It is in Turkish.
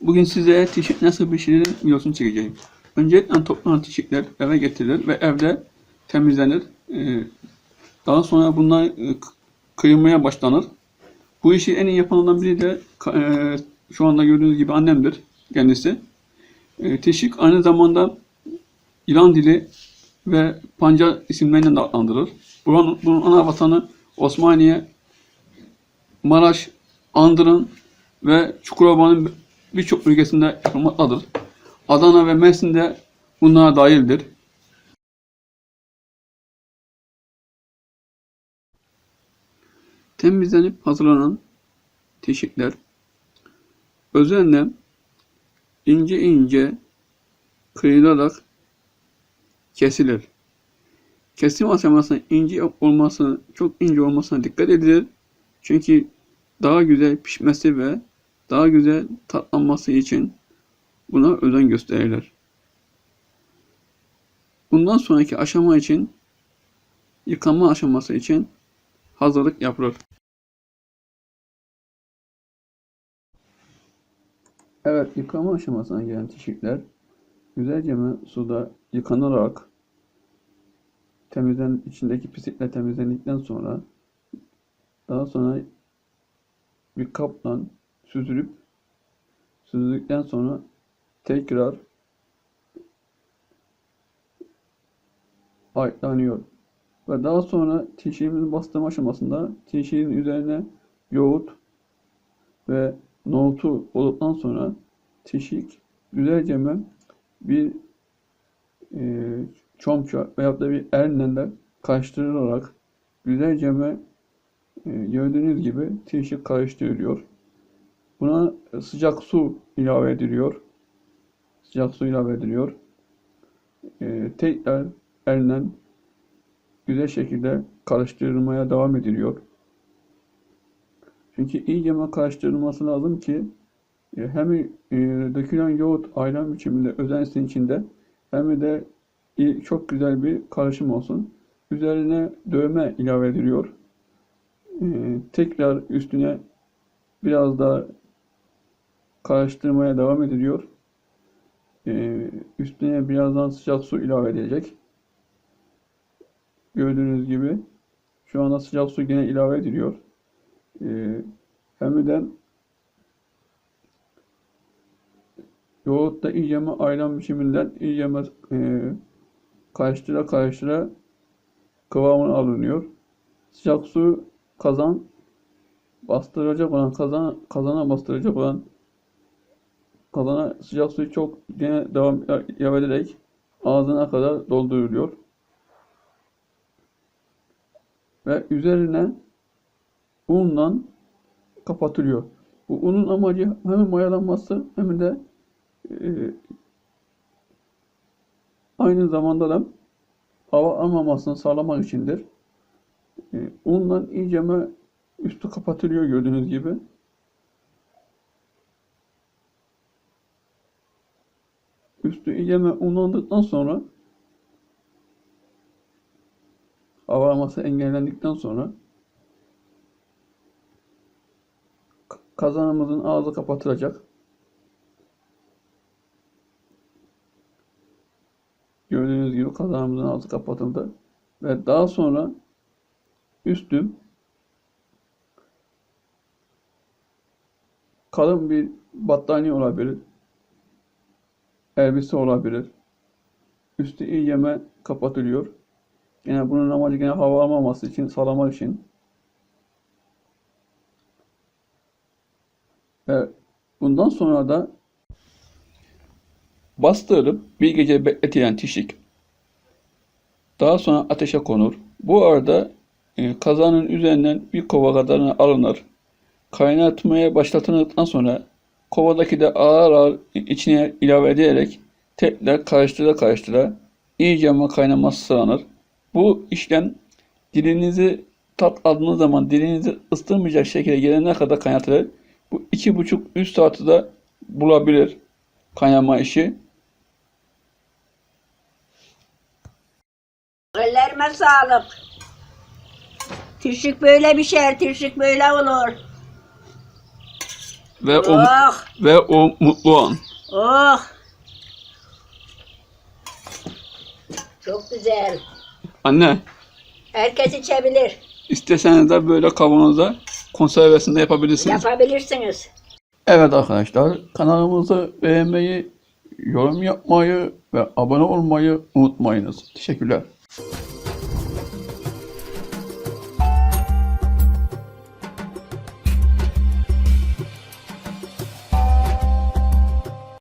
Bugün size tişik nasıl pişirilir videosunu çekeceğim. Öncelikle toplanan tişikler eve getirilir ve evde temizlenir. Ee, Daha sonra bunlar e, kıyılmaya başlanır. Bu işi en iyi yapanlardan biri de e, şu anda gördüğünüz gibi annemdir kendisi. E, Tişik aynı zamanda İran dili ve Pancar isimleriyle de adlandırılır. Buranın, bunun ana vatanı Osmaniye, Maraş, Andırın ve Çukurova'nın birçok bölgesinde yapılmaktadır. Adana ve Mersin'de bunlara dahildir. Temizlenip hazırlanan teşikler özenle ince ince kıyılarak kesilir. Kesim aşamasında ince olmasına, çok ince olmasına dikkat edilir. Çünkü daha güzel pişmesi ve daha güzel tatlanması için buna özen gösterilir. Bundan sonraki aşama için yıkama aşaması için hazırlık yapılır. Evet, yıkama aşamasına gelen tişikler güzelce mi suda yıkanarak temizlen içindeki pislikler temizlendikten sonra daha sonra bir kapla süzülüp süzüldükten sonra tekrar ayıklanıyor. Ve daha sonra tişiğimizin bastırma aşamasında tişiğin üzerine yoğurt ve nohutu olduktan sonra tişik güzelce mi bir e, çomça veyahut da bir ernenle karıştırılarak güzelce e, gördüğünüz gibi tişik karıştırılıyor. Buna sıcak su ilave ediliyor. Sıcak su ilave ediliyor. E, tekrar elle güzel şekilde karıştırılmaya devam ediliyor. Çünkü iyice karıştırılması lazım ki e, hem e, dökülen yoğurt ayran biçiminde özensin içinde hem de iyi- çok güzel bir karışım olsun. Üzerine dövme ilave ediliyor. E, tekrar üstüne biraz daha karıştırmaya devam ediliyor. E, üstüne birazdan sıcak su ilave edilecek. Gördüğünüz gibi şu anda sıcak su yine ilave ediliyor. E, hem de yoğurt da iyice ayran biçiminden iyice e, karıştıra karıştıra kıvamına alınıyor. Sıcak su kazan bastıracak olan kazan kazana bastıracak olan kazana sıcak suyu çok gene devam ederek ağzına kadar dolduruluyor. Ve üzerine unla kapatılıyor. Bu unun amacı hem mayalanması hem de e, aynı zamanda da hava almamasını sağlamak içindir. E, unla iyiceme üstü kapatılıyor gördüğünüz gibi. Üstü iyiceme unlandıktan sonra hava alması engellendikten sonra kazanımızın ağzı kapatılacak. Gördüğünüz gibi kazanımızın ağzı kapatıldı. Ve daha sonra üstüm kalın bir battaniye olabilir. Elbise olabilir. Üstü iyiceme kapatılıyor. Yine bunun amacı yine hava almaması için, sağlamak için. Ve bundan sonra da bastırılıp bir gece bekletilen tişik daha sonra ateşe konur. Bu arada e, kazanın üzerinden bir kova kadarını alınır. Kaynatmaya başlatıldıktan sonra kovadaki de ağır ağır içine ilave edilerek tekrar karıştıra karıştıra iyice ama kaynaması sağlanır. Bu işlem dilinizi tat aldığınız zaman dilinizi ıstırmayacak şekilde gelene kadar kaynatılır. Bu iki buçuk üç saati de bulabilir kaynama işi. Ellerime sağlık. Tişik böyle bir şey, tişik böyle olur. Ve o Oh, ve o mutlu an. oh. Çok güzel. Anne, Herkes içebilir. isteseniz de böyle kavanozda konservesinde yapabilirsiniz. Yapabilirsiniz. Evet arkadaşlar, kanalımızı beğenmeyi, yorum yapmayı ve abone olmayı unutmayınız. Teşekkürler.